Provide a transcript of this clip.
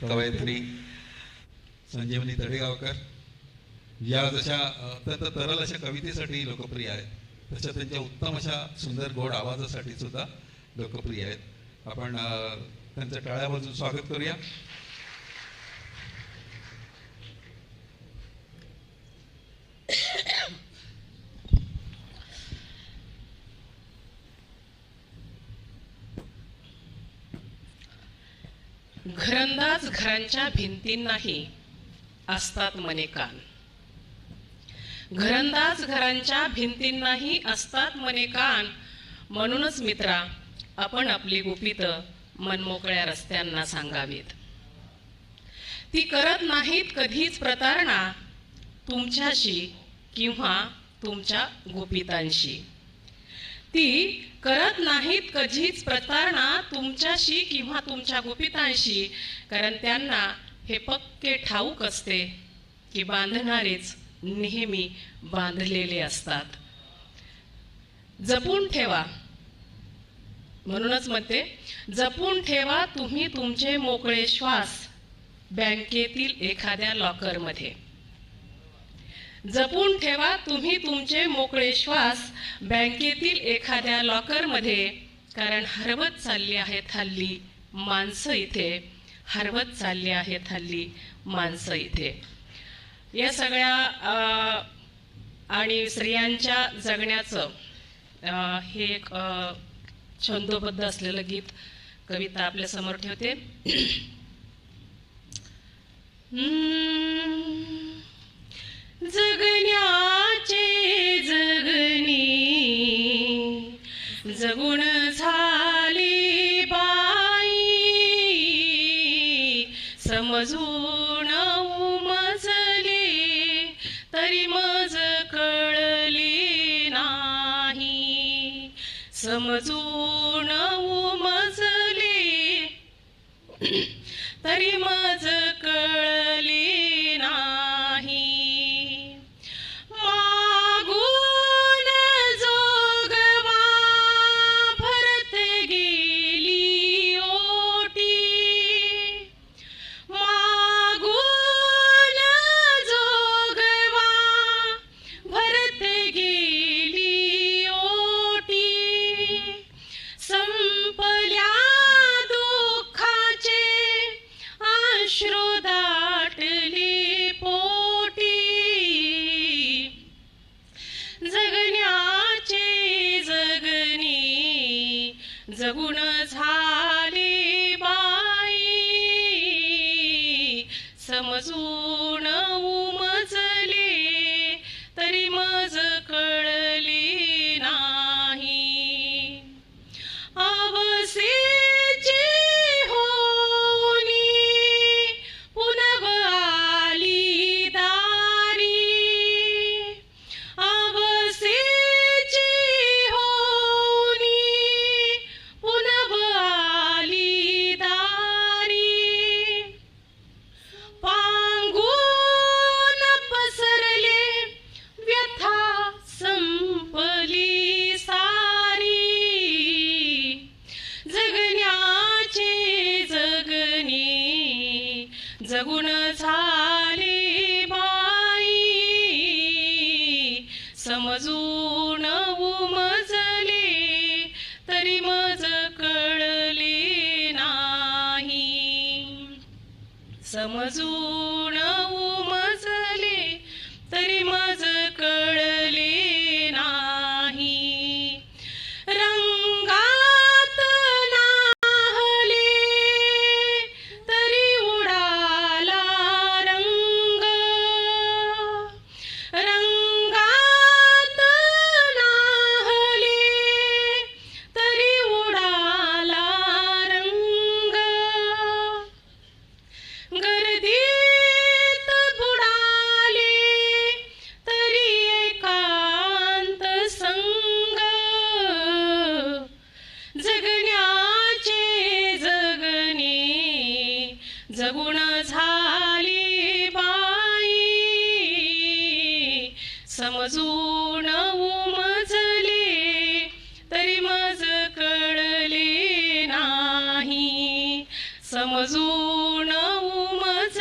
कवयत्री संजीवनी तडेगावकर या जशा अत्यंत तरल अशा कवितेसाठी लोकप्रिय आहेत. तशा त्यांच्या उत्तम अशा सुंदर गोड आवाजासाठी सुद्धा लोकप्रिय आहेत. आपण त्यांचं टाळ्या बाजून स्वागत करूया. घरंदाज घरांच्या भिंतींनाही असतात मने कान. घरंदाज घरांच्या भिंतींनाही असतात मने कान. म्हणूनच मित्रा आपण आपली गुपित मनमोकळ्या रस्त्यांना सांगावीत. ती करत नाहीत कधीच प्रतारणा तुमच्याशी किंवा तुमच्या गुपितांशी. ती करत नाहीत कधीच प्रतारणा तुमच्याशी किंवा तुमच्या गुपितांशी कारण त्यांना हे पक्के ठाऊक असते की बांधणारेच नेहमी बांधलेले असतात. जपून ठेवा. म्हणूनच म्हणते जपून ठेवा तुम्ही तुमचे मोकळे श्वास बँकेतील एखाद्या लॉकरमध्ये. जपून ठेवा तुम्ही तुमचे मोकळे श्वास बँकेतील एखाद्या लॉकरमध्ये कारण हरवत चालली आहेत हल्ली माणसं इथे. हरवत चालली आहेत हल्ली माणसं इथे. या सगळ्या आणि स्त्रियांच्या जगण्याचं हे एक छंदोबद्ध असलेलं गीत कविता आपल्यासमोर ठेवते. गुण झाली बाई. समजून उमजले तरी मज कळली नाही. समजून उमजले तरी मज कळ जगुण झाली बाई. समजून जगून झाली बाई. समजून उमजली तरी मज कळले नाही. समजून उमजली तरी मज कळ गर्दीत बुडाले तरी एकांत संग. जगण्याचे जगणे जगुण झाली बाई. समजून नौ मज